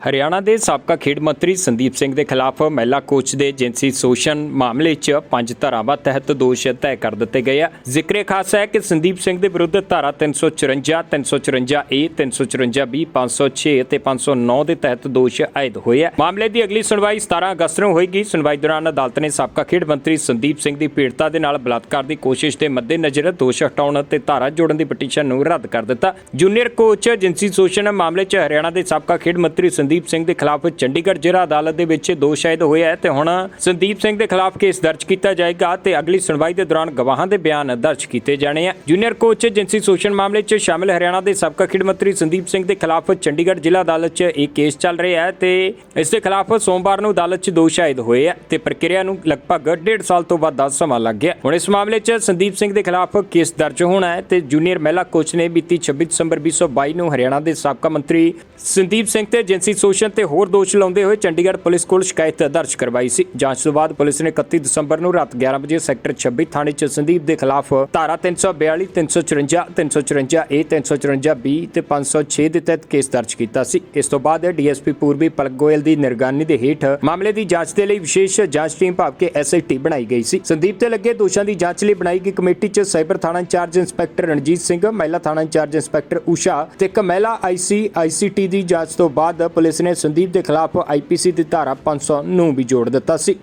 ਹਰਿਆਣਾ ਦੇ ਸਾਬਕਾ ਖੇਡ ਮੰਤਰੀ ਸੰਦੀਪ ਸਿੰਘ ਦੇ ਖਿਲਾਫ ਮਹਿਲਾ ਕੋਚ ਦੇ ਜਿੰਸੀ ਸ਼ੋਸ਼ਣ ਮਾਮਲੇ 'ਚ ਪੰਜ ਧਾਰਾਵਾਂ ਤਹਿਤ ਦੋਸ਼ ਤੈਅ ਕਰ ਦਿੱਤੇ ਗਏ ਆ। ਜ਼ਿਕਰੇ ਖਾਸ ਹੈ ਕਿ ਸੰਦੀਪ ਸਿੰਘ ਦੇ ਵਿਰੁੱਧ ਧਾਰਾ 354 354 ਏ 354 ਬੀ 506 ਅਤੇ 509 ਦੇ ਤਹਿਤ ਦੋਸ਼ ਆਇਦ ਹੋਏ ਆ। ਮਾਮਲੇ ਦੀ ਅਗਲੀ ਸੁਣਵਾਈ 17 ਅਗਸਤ ਨੂੰ ਹੋਏਗੀ। ਸੁਣਵਾਈ ਦੌਰਾਨ ਅਦਾਲਤ ਨੇ ਸਾਬਕਾ ਖੇਡ ਮੰਤਰੀ ਸੰਦੀਪ ਸਿੰਘ ਦੀ ਪੀੜਤਾ ਦੇ ਨਾਲ ਬਲਾਤਕਾਰ ਦੀ ਕੋਸ਼ਿਸ਼ ਦੇ ਮੱਦੇਨਜ਼ਰ ਦੋਸ਼ ਹਟਾਉਣ ਅਤੇ ਧਾਰਾ ਜੋੜਨ ਦੀ ਪਟੀਸ਼ਨ ਨੂੰ ਰੱਦ ਕਰ ਦਿੱਤਾ। ਜੂਨੀਅਰ ਕੋਚ ਜਿੰਸੀ ਸ਼ੋਸ਼ਣ ਮਾਮਲੇ 'ਚ ਹਰਿਆਣਾ ਦੇ ਸਾਬਕਾ ਖੇਡ ਮੰਤਰੀ ਸੰਦੀਪ ਸਿੰਘ ਦੇ ਖਿਲਾਫ ਚੰਡੀਗੜ੍ਹ ਜ਼ਿਲ੍ਹਾ ਅਦਾਲਤ ਦੇ ਵਿੱਚ ਦੋਸ਼ ਆਇਦ ਹੋਇਆ ਹੈ ਤੇ ਹੁਣ ਸੰਦੀਪ ਸਿੰਘ ਦੇ ਖਿਲਾਫ ਕੇਸ ਦਰਜ ਕੀਤਾ ਜਾਏਗਾ ਤੇ ਅਗਲੀ ਸੁਣਵਾਈ ਦੇ ਦੌਰਾਨ ਗਵਾਹਾਂ ਦੇ ਬਿਆਨ ਦਰਜ ਕੀਤੇ ਜਾਣੇ ਆ। ਜੂਨੀਅਰ ਕੋਚ ਜਿੰਸੀ ਸ਼ੋਸ਼ਣ ਮਾਮਲੇ 'ਚ ਸ਼ਾਮਿਲ ਹਰਿਆਣਾ ਦੇ ਸਾਬਕਾ ਖੇਡ ਮੰਤਰੀ ਸੰਦੀਪ ਸਿੰਘ ਦੇ ਖਿਲਾਫ ਚੰਡੀਗੜ੍ਹ ਜ਼ਿਲ੍ਹਾ ਅਦਾਲਤ 'ਚ ਇਹ ਕੇਸ ਚੱਲ ਰਿਹਾ ਹੈ ਤੇ ਇਸ ਦੇ ਖਿਲਾਫ ਸੋਮਵਾਰ ਨੂੰ ਅਦਾਲਤ 'ਚ ਦੋਸ਼ ਸ਼ਾਇਦ ਹੋਏ ਆ ਤੇ ਪ੍ਰਕਿਰਿਆ ਨੂੰ ਲਗਭਗ ਡੇਢ ਸਾਲ ਤੋਂ ਵੱਧ ਦਾ ਸਮਾਂ ਲੱਗ ਗਿਆ। ਹੁਣ ਇਸ ਮਾਮਲੇ 'ਚ ਸੰਦੀਪ ਸਿੰਘ ਦੇ ਖਿਲਾਫ ਕੇਸ ਦਰਜ ਹੋਣਾ ਹੈ ਤੇ ਜੂਨੀਅਰ ਮਹਿਲਾ ਕੋਚ ਨੇ ਬੀਤੀ 26 ਦਸੰਬਰ 2022 ਨੂੰ ਹਰਿਆਣਾ ਦੇ ਸਾਬਕਾ ਮੰਤਰੀ ਸੰਦੀਪ ਸਿੰਘ ਤੇ ਜਿੰਸੀ ਸ਼ੋਸ਼ਣ ਤੇ ਹੋਰ ਦੋਸ਼ ਲਾਉਂਦੇ ਹੋਏ ਚੰਡੀਗੜ੍ਹ ਪੁਲਿਸ ਕੋਲ ਸ਼ਿਕਾਇਤ ਦਰਜ ਕਰਵਾਈ ਸੀ। ਜਾਂਚ ਤੋਂ ਬਾਅਦ ਪੁਲਿਸ ਨੇ 31 ਦਸੰਬਰ ਨੂੰ ਰਾਤ 11 ਵਜੇ ਸੈਕਟਰ 26 ਥਾਣੇ 'ਚ ਸੰਦੀਪ ਦੇ ਖਿਲਾਫ ਧਾਰਾ 342 354 354 ਏ 354 ਬੀ ਤੇ 506 ਦੇ ਤਹਿਤ ਕੇਸ ਦਰਜ ਕੀਤਾ ਸੀ। ਇਸ ਤੋਂ ਬਾਅਦ ਡੀਐਸਪੀ ਪੂਰਬੀ ਪਲਕ ਗੋਇਲ ਦੀ ਨਿਗਰਾਨੀ ਦੇ ਹੇਠ ਮਾਮਲੇ ਦੀ ਜਾਂਚ ਦੇ ਲਈ ਵਿਸ਼ੇਸ਼ ਜਾਂਚ ਟੀਮ ਭਾਵ ਕੇ ਐਸਆਈਟੀ ਬਣਾਈ ਗਈ ਸੀ। ਸੰਦੀਪ ਤੇ ਲੱਗੇ ਦੋਸ਼ਾਂ ਦੀ ਜਾਂਚ ਲਈ ਬਣਾਈ ਗਈ ਕਮੇਟੀ 'ਚ ਸਾਈਬਰ ਥਾਣਾ ਇੰਚਾਰਜ ਇੰਸਪੈਕਟਰ ਰਣਜੀਤ ਸਿੰਘ, ਮਹਿਲਾ ਥਾਣਾ ਇੰਚਾਰਜ ਇੰਸਪੈਕਟਰ ਊਸ਼ਾ ਤੇ ਇੱਕ ਮਹਿਲਾ ਆਈਸੀ ਆਈਸੀਟੀ ਦੀ ਜਾਂਚ ਤੋਂ ਬਾਅਦ ਪੁਲਿਸ ਨੇ ਸੰਦੀਪ ਦੇ ਖਿਲਾਫ ਆਈਪੀਸੀ ਦੀ ਧਾਰਾ 500 ਨੂੰ ਵੀ ਜੋੜ ਦਿੱਤਾ ਸੀ।